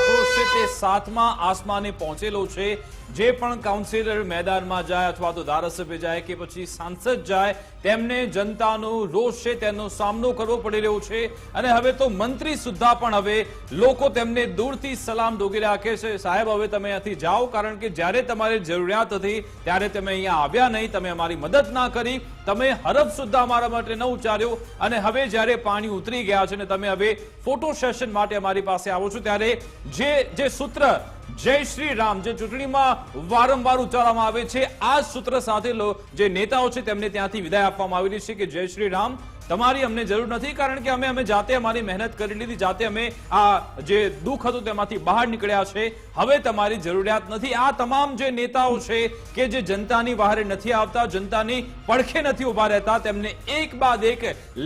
આક્રોશ છે સાતમા આસમાને પહોંચેલો છે. જે પણ કાઉન્સિલર મેદાનમાં જાય અથવા તો ધારાસભ્ય જાય કે પછી સાંસદ જાય, તેમને જનતાનો રોષ છે, તેનો સામનો કરવો પડી રહ્યો છે. અને હવે તો મંત્રી સુદ્ધા પણ હવે લોકો તેમને દૂરથી સલામ ડોગી રાખે છે. સાહેબ, હવે તમે અહીંથી જાઓ, કારણ કે જ્યારે તમારે જરૂરિયાત હતી, ત્યારે તમે અહીંયા આવ્યા નહીં, તમે અમારી મદદ ના કરી. તમે હરફ સુદ્ધા અમારા માટે ન ઉચ્ચાર્યો. અને હવે જ્યારે પાણી ઉતરી ગયા છે અને તમે હવે ફોટો સેશન માટે અમારી પાસે આવો છો, ત્યારે જે જે સૂત્ર, જય શ્રી રામ, જે ચૂંટણીમાં વારંવાર ઉચ્ચારવામાં આવે છે, આ સૂત્ર સાથે જે નેતાઓ છે તેમને ત્યાંથી વિદાય આપવામાં આવી રહી છે કે જય શ્રી રામ તમારી અમને જરૂર નથી કારણ કે અમે અમે જાતે અમારી મહેનત કરી લીધી જાતે અમે આ જે દુઃખ હતું તેમાંથી બહાર નીકળ્યા છે. હવે તમારી જરૂરિયાત નથી. આ તમામ જે નેતાઓ છે કે જે જનતાની બહાર નથી આવતા જનતાની પડખે નથી ઊભા રહેતા તેમને એક બાદ એક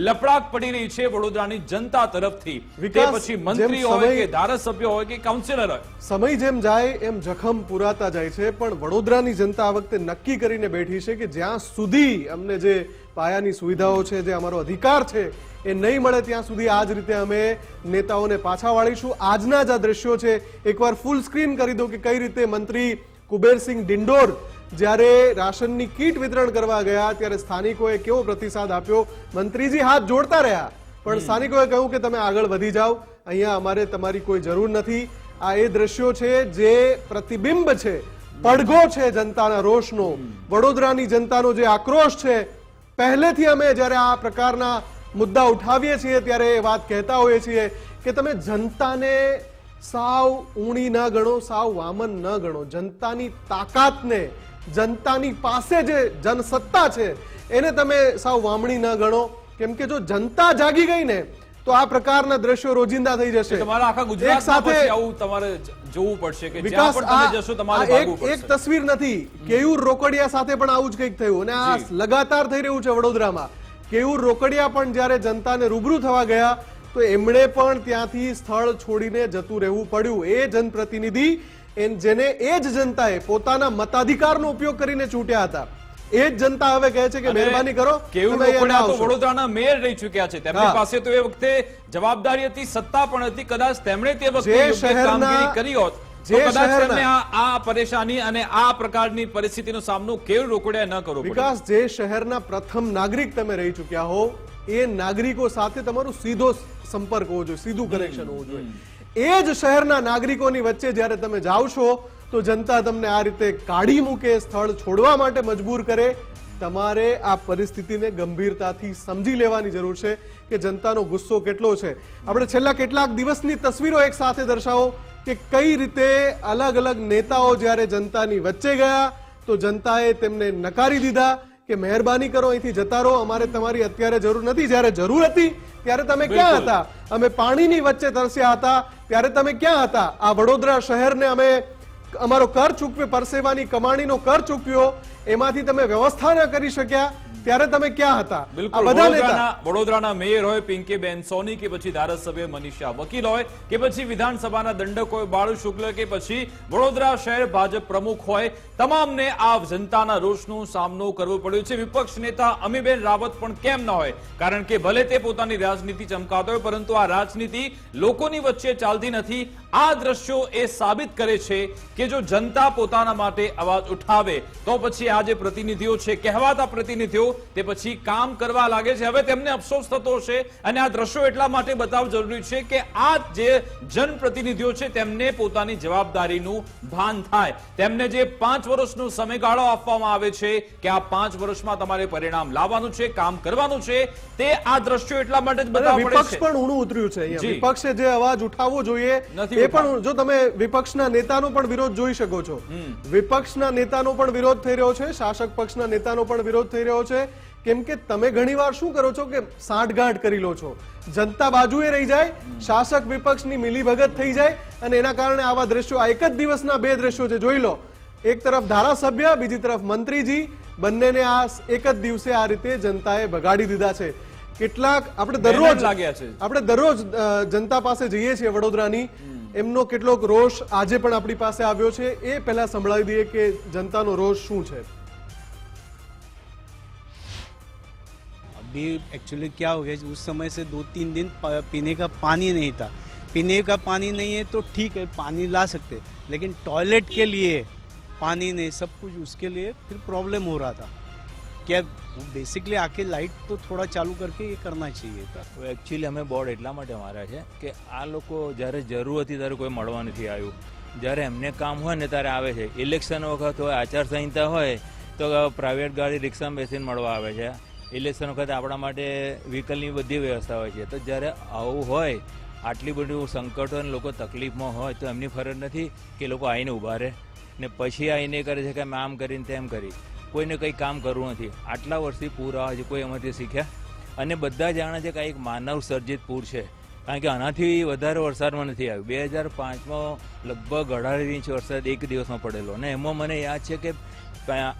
લપડાક પડી રહી છે વડોદરાની જનતા તરફથી. તે પછી મંત્રી હોય કે ધારાસભ્ય હોય કે કાઉન્સિલર હોય. સમય જેમ જાય એમ જખમ પુરાતા જાય છે પણ વડોદરાની જનતા આ વખતે નક્કી કરીને બેઠી છે કે જ્યાં સુધી અમને જે પાયાની સુવિધાઓ છે જે અમારો અધિકાર છે એ નહીં મળે ત્યાં સુધી આ જ રીતે અમે નેતાઓને પાછા વાળીશું. આજના જ આ દ્રશ્યો છે એકવાર ફૂલ સ્ક્રીન કરી દો કે કઈ રીતે મંત્રી કુબેરસિંહ ડિંડોર જ્યારે રાશનની કીટ વિતરણ કરવા ગયા ત્યારે સ્થાનિકોએ કેવો પ્રતિસાદ આપ્યો? મંત્રીજી હાથ જોડતા રહ્યા પણ સ્થાનિકોએ કહ્યું કે તમે આગળ વધી જાઓ અહીંયા અમારે તમારી કોઈ જરૂર નથી. આ એ દ્રશ્યો છે જે પ્રતિબિંબ છે પડઘો છે જનતાના રોષનો. વડોદરાની જનતાનો જે આક્રોશ છે પહેલેથી અમે જ્યારે આ પ્રકારના મુદ્દા ઉઠાવીએ છીએ ત્યારે એ વાત કહેતા હોઈએ છીએ કે તમે જનતાને સાવ ઊણી ન ગણો, સાવ વામન ન ગણો. જનતાની તાકાતને, જનતાની પાસે જે જનસત્તા છે, એને તમે સાવ વામણી ન ગણો. કેમ કે જો જનતા જાગી ગઈ ને તો આ પ્રકારના દ્રશ્યો રોજિંદા થઈ જશે. તમારા આખા સાથે આવું તમારે જોવું પડશે કે વિકાસ તમે જશો તમારે એક એક તસવીર નથી. કેયુર રોકડિયા સાથે પણ આવું જ કંઈક થયું. અને આ લગાતાર થઈ રહ્યું છે વડોદરામાં. કેયુર રોકડિયા પણ જ્યારે જનતાને રૂબરૂ થવા ગયા તો એમણે પણ ત્યાંથી સ્થળ છોડીને જતું રહેવું પડ્યું. એ જનપ્રતિનિધિ જેને એ જ જનતાએ પોતાના મતાધિકારનો ઉપયોગ કરીને ચૂંટ્યા હતા. એ જ જનતા હવે કહે છે કે મહેરબાની કરો. કેવું રોકડિયા તો વડોદરાના મેયર રહી ચૂક્યા છે. તેમની પાસે તો એ વખતે જવાબદારી હતી સત્તા પણ હતી. કદાચ તેમણે તે વખતે કામગીરી કરી હોત જે શહેરને આ પરેશાની અને આ પ્રકારની પરિસ્થિતિનો સામનો કેવું રોકડ્યા ન કરો વિકાસ જે શહેરના પ્રથમ નાગરિક તમે રહી ચૂક્યા હો એ નાગરિકો સાથે તમારું સીધો સંપર્ક હોવો જોઈએ સીધું કનેક્શન હોવું જોઈએ. એ જ શહેરના નાગરિકોની વચ્ચે જ્યારે તમે જાઓ છો તો જનતા તમને આ રીતે કાઢી મૂકે સ્થળ છોડવા માટે મજબૂર કરે. તમારે આ પરિસ્થિતિને ગંભીરતાથી સમજી લેવાની જરૂર છે કે જનતાનો ગુસ્સો કેટલો છે. આપણે છેલ્લા કેટલાક દિવસની તસવીરો એક સાથે દર્શાવો કે કઈ રીતે અલગ અલગ નેતાઓ જ્યારે જનતાની વચ્ચે ગયા તો જનતાએ તેમને નકારી દીધા કે મહેરબાની કરો અહીંથી જતા રહો અમારે તમારી અત્યારે જરૂર નથી. જ્યારે જરૂર હતી ત્યારે તમે ક્યાં. હતા? અમે પાણીની વચ્ચે તરસ્યા હતા ત્યારે તમે ક્યાં હતા? આ વડોદરા શહેરને અમે અમારો કર ચૂકવ્યો પરસેવાની કમાણીનો કર ચૂકવ્યો એમાંથી તમે વ્યવસ્થા ન કરી શક્યા ત્યારે તમે ક્યાં હતા? વડોદરાના મેયર હોય પિંકીબેન સોની કે પછી ધારાસભ્ય મનીષા વકીલ હોય કે પછી વિધાનસભાના દંડક હોય બાળુ શુક્લ કે પછી વડોદરા શહેર ભાજપ પ્રમુખ હોય તમામને આ જનતાના રોષનો સામનો કરવો પડ્યો છે. વિપક્ષ નેતા અમીબેન રાવત પણ કેમ ન હોય? કારણ કે ભલે તે પોતાની રાજનીતિ ચમકાતો હોય પરંતુ આ રાજનીતિ લોકોની વચ્ચે ચાલતી નથી. આ દ્રશ્યો એ સાબિત કરે છે કે જો જનતા પોતાના માટે અવાજ ઉઠાવે તો પછી આ જે પ્રતિનિધિઓ છે કહેવાતા પ્રતિનિધિઓ તે પછી કામ કરવા લાગે છે. હવે તેમને અફસોસ થતો હશે. અને આ દ્રશ્યો એટલા માટે બતાવવું જરૂરી છે કે આ જે જનપ્રતિનિધિઓ છે તેમને પોતાની જવાબદારીનું ભાન થાય. તેમને જે પાંચ વર્ષનો સમયગાળો આપવામાં આવે છે કે આ પાંચ વર્ષમાં તમારે પરિણામ લાવવાનું છે કામ કરવાનું છે તે આ દ્રશ્યો એટલા માટે જ બતાવ વિપક્ષ પણ ઊણું ઉતર્યું છે વિપક્ષે જે અવાજ ઉઠાવવો જોઈએ નથી એ પણ જો તમે વિપક્ષના નેતાનો પણ વિરોધ જોઈ શકો છો. વિપક્ષના નેતાનો પણ વિરોધ થઈ રહ્યો છે શાસક પક્ષના નેતાનો પણ વિરોધ થઈ રહ્યો છે કેમ કે તમે ઘણીવાર શું કરો છો કે સાંઠગાંઠ કરી લો છો. જનતા બાજુએ રહી જાય શાસક વિપક્ષની મિલીભગત થઈ જાય અને એના કારણે આવા દ્રશ્યો આ એક જ દિવસના બે દ્રશ્યો છે જોઈ લો. એક તરફ ધારાસભ્ય બીજી તરફ મંત્રીજી. બંનેને આ એક જ દિવસે આ રીતે જનતાએ ભગાડી દીધા છે. કેટલાક આપણે દરરોજ લાગ્યા છે. આપણે દરરોજ જનતા પાસે જઈએ છીએ વડોદરાની. એમનો કેટલોક રોષ આજે પણ આપણી પાસે આવ્યો છે. એ પહેલા સંભળાવી દઈએ કે જનતાનો રોષ શું છે. अभी एक्चुअली क्या हो गया उस समय से दो तीन दिन प- पीने का पानी नहीं था पीने का पानी नहीं है तो ठीक है पानी ला सकते लेकिन टॉयलेट के लिए पानी नहीं सब कुछ उसके लिए फिर प्रॉब्लम हो रहा था क्या बेसिकली आके लाइट तो थोड़ा चालू करके ये करना चाहिए था એકચ્યુઅલી અમે બોર્ડ એટલા માટે માર્યા છે કે આ લોકો જ્યારે જરૂર હતી ત્યારે કોઈ મળવા નથી આવ્યું જ્યારે એમને કામ હોય ને ત્યારે આવે છે ઇલેક્શન વખત હોય આચારસંહિતા હોય તો પ્રાઇવેટ ગાડી રિક્ષામાં બેસીને મળવા આવે છે ઇલેક્શન વખતે આપણા માટે વ્હીકલની બધી વ્યવસ્થા હોય છે. તો જ્યારે આવું હોય, આટલી બધું સંકટ હોય ને લોકો તકલીફમાં હોય, તો એમની ફરજ નથી કે લોકો આવીને ઊભા રહે ને પછી આવીને કરે છે કે અમે આમ કરીને તેમ કરી. કોઈને કંઈ કામ કરવું નથી. આટલા વર્ષથી પૂર આવે છે, કોઈ એમાંથી શીખ્યા? અને બધા જાણે છે કે આ એક માનવ સર્જિત પૂર છે. કારણ કે આનાથી વધારે વરસાદમાં નથી આવ્યું. બે હજાર પાંચમાં લગભગ અઢાર ઇંચ વરસાદ એક દિવસમાં પડેલો. અને એમાં મને યાદ છે કે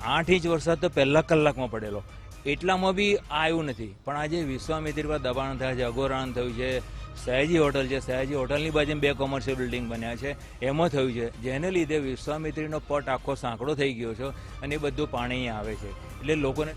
આઠ ઇંચ વરસાદ તો પહેલા કલાકમાં પડેલો. એટલામાં બી આવ્યું નથી. પણ આજે વિશ્વામિત્રી પર દબાણ થયા છે, અઘોરાણ થયું છે, સયાજી હોટલ છે. સયાજી હોટલની બાજુ બે કોમર્શિયલ બિલ્ડિંગ બન્યા છે. એમાં થયું છે, જેને લીધે વિશ્વામિત્રીનો પટ આખો સાંકડો થઈ ગયો છે અને એ બધું પાણી આવે છે. એટલે લોકોને